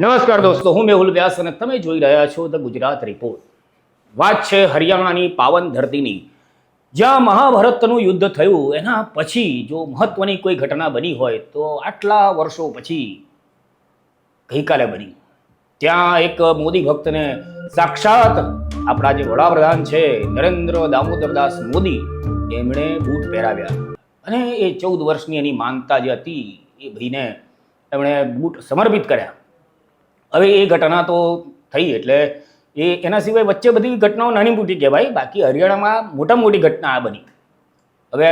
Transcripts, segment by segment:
નમસ્કાર દોસ્તો, હું મેહુલ વ્યાસ અને તમે જોઈ રહ્યા છો ધ ગુજરાત રિપોર્ટ. વાત છે હરિયાણાની પાવન ધરતીની. જ્યાં મહાભારતનું યુદ્ધ થયું, એના પછી જો મહત્વની કોઈ ઘટના બની હોય, તો આટલા વર્ષો પછી ગઈકાલે બની. ત્યાં એક મોદી ભક્તને સાક્ષાત આપણા જે વડાપ્રધાન છે, નરેન્દ્ર દામોદરદાસ મોદી, એમણે બૂટ પહેરાવ્યા. અને એ ચૌદ વર્ષની એની માનતા જે હતી, એ ભાઈને એમણે બૂટ સમર્પિત કર્યા. હવે એ ઘટના તો થઈ એટલે એ એના સિવાય વચ્ચે બધી ઘટનાઓ નાની મોટી કહેવાય, બાકી હરિયાણામાં મોટા મોટી ઘટના આ બની. હવે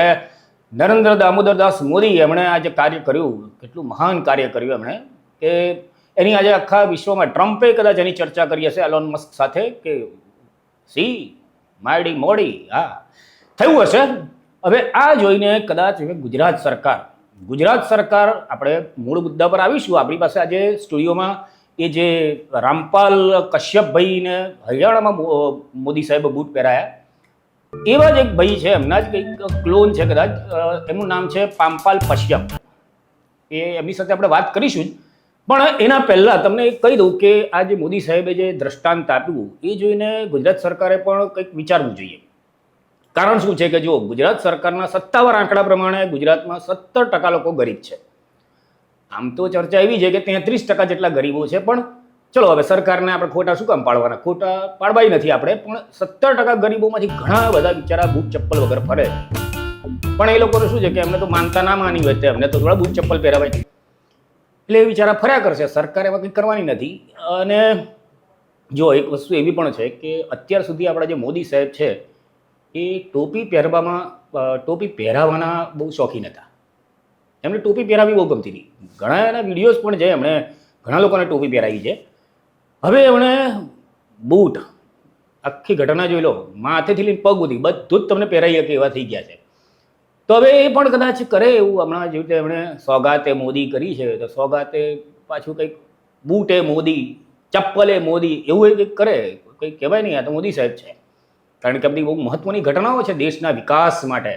નરેન્દ્ર દામોદરદાસ મોદી એમણે આ જે કાર્ય કર્યું, કેટલું મહાન કાર્ય કર્યું એમણે, કે એની આજે આખા વિશ્વમાં ટ્રમ્પે કદાચ એની ચર્ચા કરી હશે એલોન મસ્ક સાથે કે, સી માયડી મોડી હા, થયું હશે. હવે આ જોઈને કદાચ ગુજરાત સરકાર ગુજરાત સરકાર, આપણે મૂળ મુદ્દા પર આવીશું. આપણી પાસે આજે સ્ટુડિયોમાં એ જે રામપાલ કશ્યપભાઈને હરિયાણામાં મોદી સાહેબે બૂટ પહેરાયા, એવા જ એક ભાઈ છે, એમના જ કંઈક ક્લોન છે કદાચ એમનું નામ છે પામપાલ કશ્યપ એ એમની સાથે આપણે વાત કરીશું જ. પણ એના પહેલાં તમને કહી દઉં કે આ જે મોદી સાહેબે જે દ્રષ્ટાંત આપ્યું, એ જોઈને ગુજરાત સરકારે પણ કંઈક વિચારવું જોઈએ. કારણ શું છે કે જો ગુજરાત સરકારના સત્તાવાર આંકડા પ્રમાણે ગુજરાતમાં સત્તર ટકા લોકો ગરીબ છે. આમ તો ચર્ચા એવી છે કે તેત્રીસ ટકા જેટલા ગરીબો છે, પણ ચલો હવે સરકારને આપણે ખોટા શું કામ પાડવાના? ખોટા પાડવાય નથી આપણે, પણ સત્તર ટકા ગરીબોમાંથી ઘણા બધા બિચારા બૂટ ચપ્પલ વગર ફરે. પણ એ લોકોને શું છે કે એમને તો માનતા ના માની હોય તે એમને તો થોડા બૂટ ચપ્પલ પહેરાવાય. એટલે એ બિચારા ફર્યા કરશે. સરકારે એમાં કંઈ કરવાની નથી. અને જો એક વસ્તુ એવી પણ છે કે અત્યાર સુધી આપણા જે મોદી સાહેબ છે, એ ટોપી પહેરવામાં ટોપી પહેરાવાના બહુ શોખીન હતા. એમને ટોપી પહેરાવી બહુ ગમતી હતી. ઘણા એના વિડીયોઝ પણ છે, એમણે ઘણા લોકોને ટોપી પહેરાવી છે. હવે એમણે બૂટ, આખી ઘટના જોઈ લો, માથેથી લઈને પગ સુધી બધું જ તમને પહેરાઈ શકે એવા થઈ ગયા છે. તો હવે એ પણ કદાચ કરે એવું, હમણાં જેવી રીતે એમણે સોગાતે મોદી કરી છે, તો સોગાતે પાછું કંઈક બૂટે મોદી, ચપ્પલે મોદી, એવું એ કંઈક કરે, કંઈક કહેવાય નહીં, આ તો મોદી સાહેબ છે. કારણ કે આપણી બહુ મહત્ત્વની ઘટનાઓ છે દેશના વિકાસ માટે.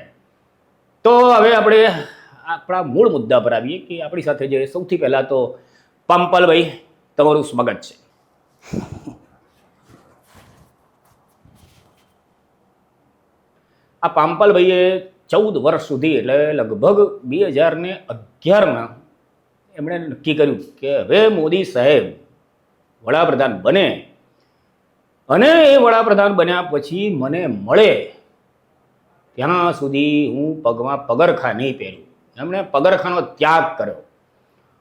તો હવે આપણે આપણા મૂળ મુદ્દા પર આવીએ કે આપણી સાથે જે સૌથી પહેલાં તો પંપલભાઈ, તમારું સ્વાગત છે. આ પામ્પલભાઈએ ચૌદ વર્ષ સુધી, એટલે લગભગ બે હજાર ને અગિયારમાં એમણે નક્કી કર્યું કે હવે મોદી સાહેબ વડાપ્રધાન બને અને એ વડાપ્રધાન બન્યા પછી મને મળે. ત્યાં સુધી હું પગમાં પગરખા નહીં પહેરું. એમણે પગરખાનો ત્યાગ કર્યો.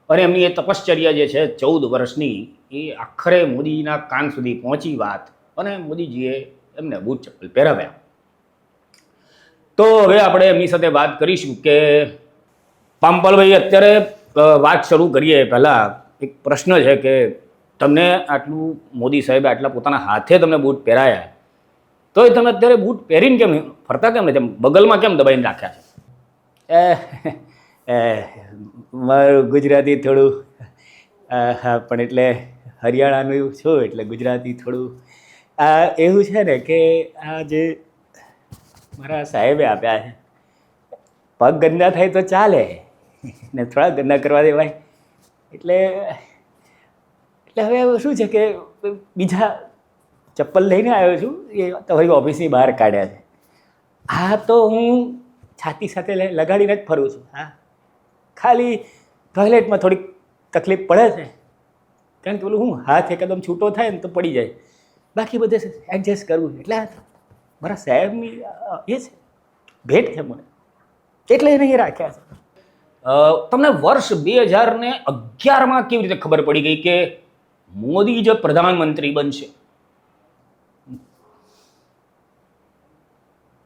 અને એમની એ તપશ્ચર્યા જે છે ચૌદ વર્ષની, એ આખરે મોદીના કાન સુધી પહોંચી વાત અને મોદીજીએ એમને બૂટ ચપ્પલ પહેરાવ્યા. તો હવે આપણે એમની સાથે વાત કરીશું કે પામ્પલભાઈ અત્યારે વાત શરૂ કરીએ. પહેલાં એક પ્રશ્ન છે કે તમને આટલું, મોદી સાહેબે આટલા પોતાના હાથે તમને બૂટ પહેરાયા. તો એ તમે અત્યારે બૂટ પહેરીને કેમ ફરતા કેમ નથી બગલમાં કેમ દબાઈને રાખ્યા છે? મારું ગુજરાતી થોડું હા, પણ એટલે હરિયાણાનું છું એટલે ગુજરાતી થોડું. આ એવું છે ને કે આ જે મારા સાહેબે આપ્યા છે, પગ ગંદા થાય તો ચાલે, ને થોડા ગંદા કરવા દેવાય. એટલે એટલે હવે શું છે કે બીજા ચપ્પલ લઈને આવ્યો છું, એ તમારી ઓફિસની બહાર કાઢ્યા છે. હા તો હું છાતી સાથે લગાડીને જ ફરું છું, હા. ખાલી ટોયલેટમાં થોડીક તકલીફ પડે છે. કારણ કે પેલું હું હાથ એકદમ છૂટો થાય ને તો પડી જાય. બાકી બધે એડજસ્ટ કરવું એટલે મારા સાહેબની એ છે. ભેટ છે મને. એટલે એને રાખ્યા છે. તમને વર્ષ બે હજાર ને અગિયારમાં કેવી રીતે ખબર પડી ગઈ કે મોદી જ પ્રધાનમંત્રી બનશે?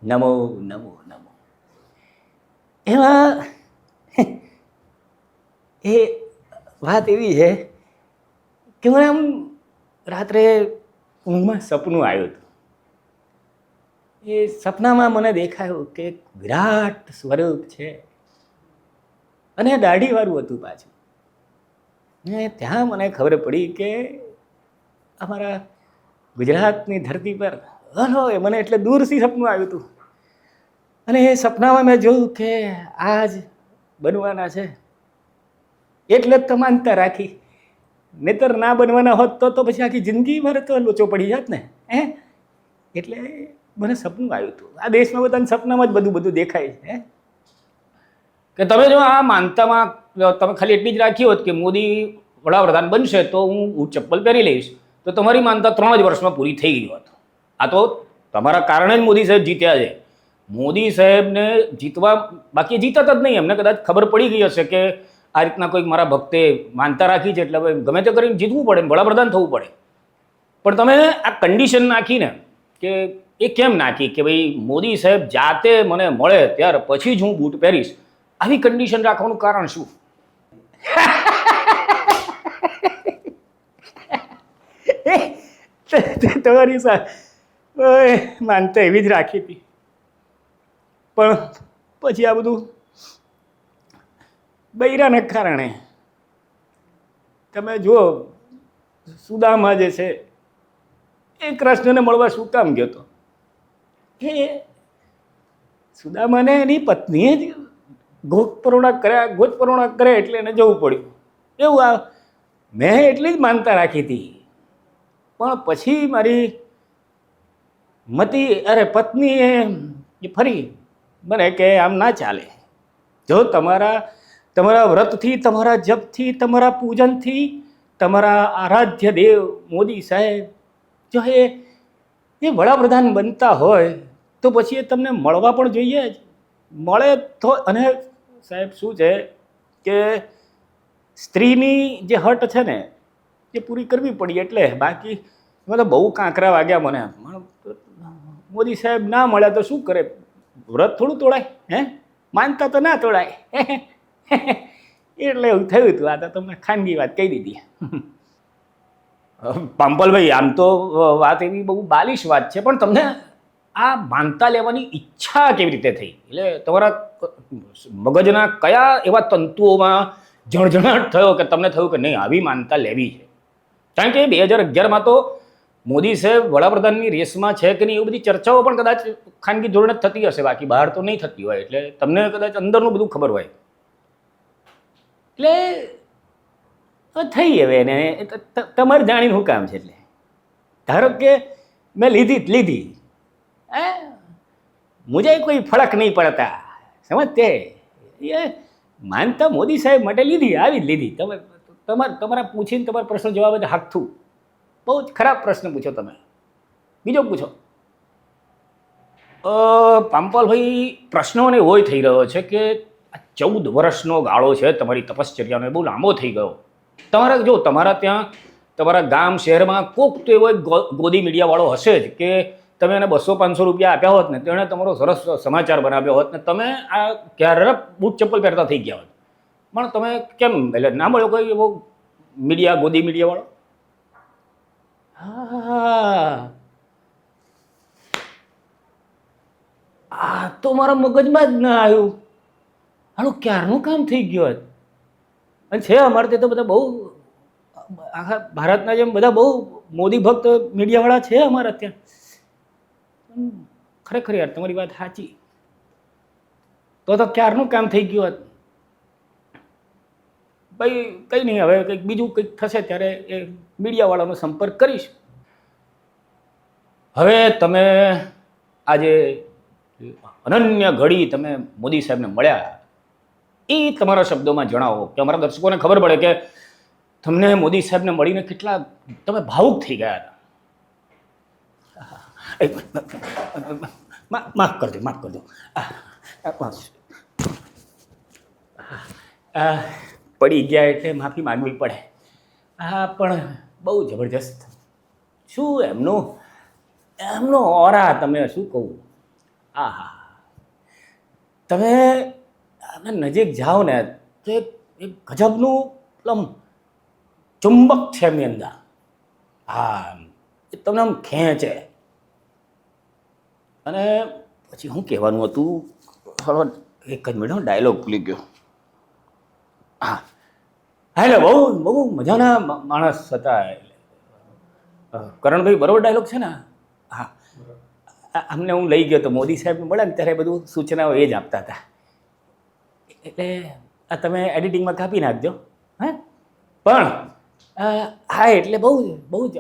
નમો નમો નમો. એમાં એ વાત એવી છે કે મને આમ રાત્રે ઊંઘમાં સપનું આવ્યું હતું. એ સપનામાં મને દેખાયું કે એક વિરાટ સ્વરૂપ છે. અને દાઢીવાળું હતું પાછું. ને ત્યાં મને ખબર પડી કે અમારા ગુજરાતની ધરતી પર હલો એ મને એટલે દૂરથી સપનું આવ્યું હતું. અને એ સપનામાં મેં જોયું કે આજ બનવાના છે. એટલે જ તો રાખી. નેતર ના બનવાના હોત તો તો પછી આખી જિંદગી મારે તો લોચો પડી જાત ને. હે? એટલે મને સપનું આવ્યું હતું. આ દેશમાં બધાને સપનામાં જ બધું બધું દેખાય છે. કે તમે જો આ માનતામાં તમે ખાલી એટલી જ રાખી હોત કે મોદી વડાપ્રધાન બનશે તો હું હું ચપ્પલ પહેરી લઈશ. તો તમારી માનતા ત્રણ જ વર્ષમાં પૂરી થઈ ગઈ હોત. આ તો તમારા કારણે જ મોદી સાહેબ જીત્યા છે. મોદી સાહેબને જીતવા, બાકી જીતત જ નહીં. એમને કદાચ ખબર પડી ગઈ હશે કે આ રીતના કોઈક મારા ભક્તે માનતા રાખી છે એટલે હવે ગમે તે કરીને જીતવું પડે વડાપ્રધાન થવું પડે. પણ તમે આ કન્ડિશન નાખીને કે એ કેમ નાખી કે ભાઈ મોદી સાહેબ જાતે મને મળે ત્યાર પછી જ હું બૂટ પહેરીશ, આવી કન્ડિશન રાખવાનું કારણ શું? તમારી સાહેબ માનતા એવી જ રાખી હતી. પણ પછી આ બધું બૈરાને કારણે. તમે જુઓ, સુદામા જે છે એ કૃષ્ણને મળવા શું કામ ગયો હતો એ સુદામાને એની પત્નીએ જ ગોપરોણા કર્યા ગોચપરોણા કરે એટલે એને જવું પડ્યું. એવું આ, મેં એટલી જ માનતા રાખી હતી. પણ પછી મારી મતી, અરે પત્નીએ એ ફરી મને કે આમ ના ચાલે. જો તમારા તમારા વ્રતથી, તમારા જપથી, તમારા પૂજનથી, તમારા આરાધ્ય દેવ મોદી સાહેબ, જો એ એ વડાપ્રધાન બનતા હોય, તો પછી એ તમને મળવા પણ જોઈએ જ. મળે તો, અને સાહેબ શું છે કે સ્ત્રીની જે હટ છે ને, એ પૂરી કરવી પડી એટલે બાકી મતલબ બહુ કાંકરા વાગ્યા મને. મોદી સાહેબ ના મળ્યા તો શું કરે? વ્રત થોડું તોડાય, હે? માનતા તો ના તોડાય. એટલે એવું થયું હતું આ તો તમને ખાનગી વાત કહી દીધી. પંપલભાઈ આમ તો વાત એવી બહુ બાલિશ વાત છે, પણ તમને આ માનતા લેવાની ઈચ્છા કેવી રીતે થઈ? એટલે તમારા મગજના કયા એવા તંતુઓમાં જણજણાટ થયો કે તમને થયું કે નહીં, આવી માનતા લેવી છે? કારણ કે બે હજાર અગિયારમાં તો મોદી સાહેબ વડાપ્રધાનની રેસમાં છે કે નહીં, એવી બધી ચર્ચાઓ પણ કદાચ ખાનગી ધોરણે થતી હશે. બાકી બહાર તો નહીં થતી હોય. એટલે તમને કદાચ અંદરનું બધું ખબર હોય. એટલે થઈ હવે એને. તમારે જાણીને શું કામ છે એટલે? ધારો કે મેં લીધી જ લીધી. હે? મુજે કોઈ ફરક નહીં પડતા. સમજતે એ માનતા મોદી સાહેબ માટે લીધી, આવી જ લીધી. તમે, તમારે, તમારા પૂછીને તમારા પ્રશ્ન જવાબ જ હાથું બહુ જ ખરાબ પ્રશ્ન પૂછો તમે. બીજો પૂછો. પાંપલભાઈ પામ્પલભાઈ, પ્રશ્નોને એવો થઈ રહ્યો છે કે આ ચૌદ વર્ષનો ગાળો છે, તમારી તપશ્ચર્યાનો એ બહુ લાંબો થઈ ગયો. તમારા જો તમારા ત્યાં, તમારા ગામ શહેરમાં કોક તો એવો ગોદી મીડિયાવાળો હશે જ કે તમે એને બસો પાંચસો રૂપિયા આપ્યા હોત ને, તેણે તમારો સરસ સમાચાર બનાવ્યો હોત ને, તમે આ ક્યારે બૂટ ચપ્પલ પહેરતા થઈ ગયા હોત. પણ તમે કેમ, એટલે ના મળ્યો કોઈ એવો મીડિયા, ગોદી મીડિયાવાળો? હા. આ તો મારા મગજમાં જ ના આવ્યું. આનું ક્યારનું કામ થઈ ગયું હોત અને છે અમારે ત્યાં તો બધા બહુ, આખા ભારતના જેમ બધા બહુ મોદી ભક્ત મીડિયાવાળા છે અમારા ત્યાં ખરેખર યાર, તમારી વાત સાચી. તો તો ક્યારનું કામ થઈ ગયું હોત ભાઈ, કંઈ નહીં, હવે કંઈક બીજું કંઈક થશે ત્યારે એ મીડિયાવાળાનો સંપર્ક કરીશ. હવે તમે આજે અનન્ય ઘડી તમે મોદી સાહેબને મળ્યા. એ તમારા શબ્દોમાં જણાવો, કે અમારા દર્શકોને ખબર પડે કે તમને મોદી સાહેબને મળીને કેટલા, તમે ભાવુક થઈ ગયા હતા. માફ કરજો માફ કરજો. પડી ગયા એટલે માફી માંગવી પડે. હા પણ બહુ જબરજસ્ત. શું એમનું, એમનો ઓરા, તમે શું કહું? આ હા તમે આમને નજીક જાઓ ને તો એક ગજબનું આમ ચુંબક છે એમની અંદર. હા એ તમને આમ ખેંચે. અને પછી શું કહેવાનું હતું થોડો એક જ મિનિટ ડાયલોગ ભૂલી ગયો. હા. એટલે બહુ બહુ મજાના માણસ હતા એટલે કરણભાઈ, બરોબર ડાયલોગ છે ને? હા. અમને હું લઈ ગયો તો મોદી સાહેબને મળે ને ત્યારે બધું સૂચનાઓ એ જ આપતા હતા. એટલે આ તમે એડિટિંગમાં કાપી નાખજો હે? પણ હા એટલે બહુ બહુ જ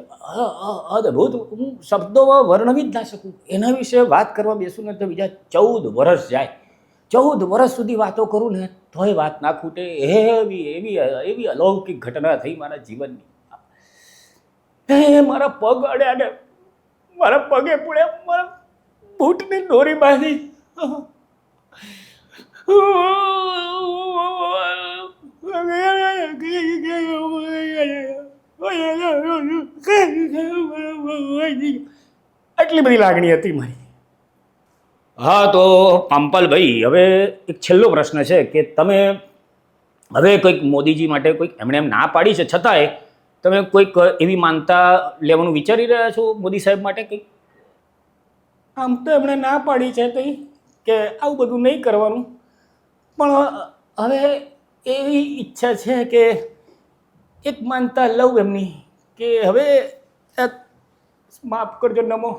અદભુત હું શબ્દોમાં વર્ણવી જ ના શકું. એના વિશે વાત કરવા બેસું ને તો બીજા ચૌદ વર્ષ જાય. ચૌદ વર્ષ સુધી વાતો કરું ને તોય વાત ના ખૂટે. એવી એવી એવી અલૌકિક ઘટના થઈ મારા જીવનની. મારા પગ અડ્યા ને મારા પગે પડ્યા મારા બૂટની દોરી બાંધી. આટલી બધી લાગણી હતી મારી? હા તો પાંપલભાઈ હવે એક છેલ્લો પ્રશ્ન છે કે તમે હવે કોઈક મોદીજી માટે કોઈક એમણે એમ ના પાડી છે છતાંય તમે કોઈક એવી માનતા લેવાનું વિચારી રહ્યા છો મોદી સાહેબ માટે કંઈક આમ તો એમણે ના પાડી છે કંઈ કે આવું બધું નહીં કરવાનું. પણ હવે એવી ઈચ્છા છે કે એક માનતા લઉં એમની કે હવે માફ કરજો નમો.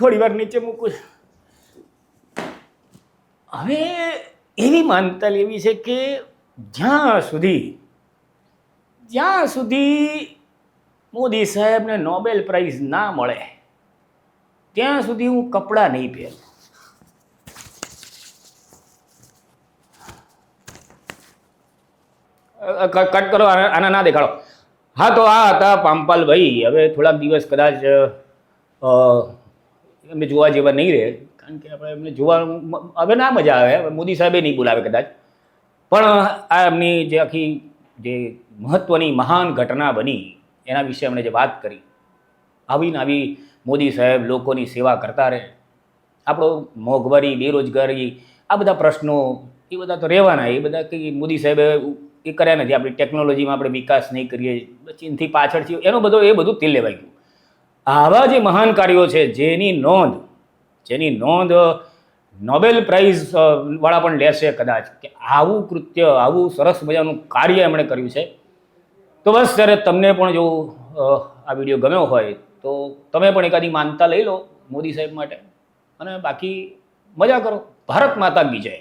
થોડી વાર નીચે મૂકું હવે એવી માનતા લેવી છે કે જ્યાં સુધી જ્યાં સુધી મોદી સાહેબને નોબેલ પ્રાઇઝ ના મળે, ત્યાં સુધી હું કપડાં નહીં પહેરું. કટ કરો, આના ના દેખાડો. હા, તો આ હતા પાંપાલભાઈ હવે થોડાક દિવસ કદાચ એમને જોવા જેવા નહીં રહે, કારણ કે આપણે એમને જોવા હવે ના મજા આવે મોદી સાહેબે નહીં બોલાવે કદાચ. પણ આ એમની જે આખી જે મહત્ત્વની મહાન ઘટના બની, એના વિશે એમણે જે વાત કરી, આવીને આવી મોદી સાહેબ લોકોની સેવા કરતા રહે. આપણો મોંઘવારી, બેરોજગારી, આ બધા પ્રશ્નો, એ બધા તો રહેવાના, એ બધા કંઈ મોદી સાહેબે એ કર્યા નથી. આપણી ટેકનોલોજીમાં આપણે વિકાસ નહીં કરીએ, ચીનથી પાછળ છીએ, એનો બધો એ બધું તેલ લેવાઈ ગયું. આવા જે મહાન કાર્યો છે, જેની નોંધ જેની નોંધ નોબેલ પ્રાઇઝ વાળા પણ લેશે કદાચ. કે આવું કૃત્ય, આવું સરસ મજાનું કાર્ય એમણે કર્યું છે. તો બસ જ્યારે તમને પણ જો આ વીડિયો ગમ્યો હોય, તો તમે પણ એકાદી માનતા લઈ લો મોદી સાહેબ માટે. અને બાકી મજા કરો. ભારત માતા કી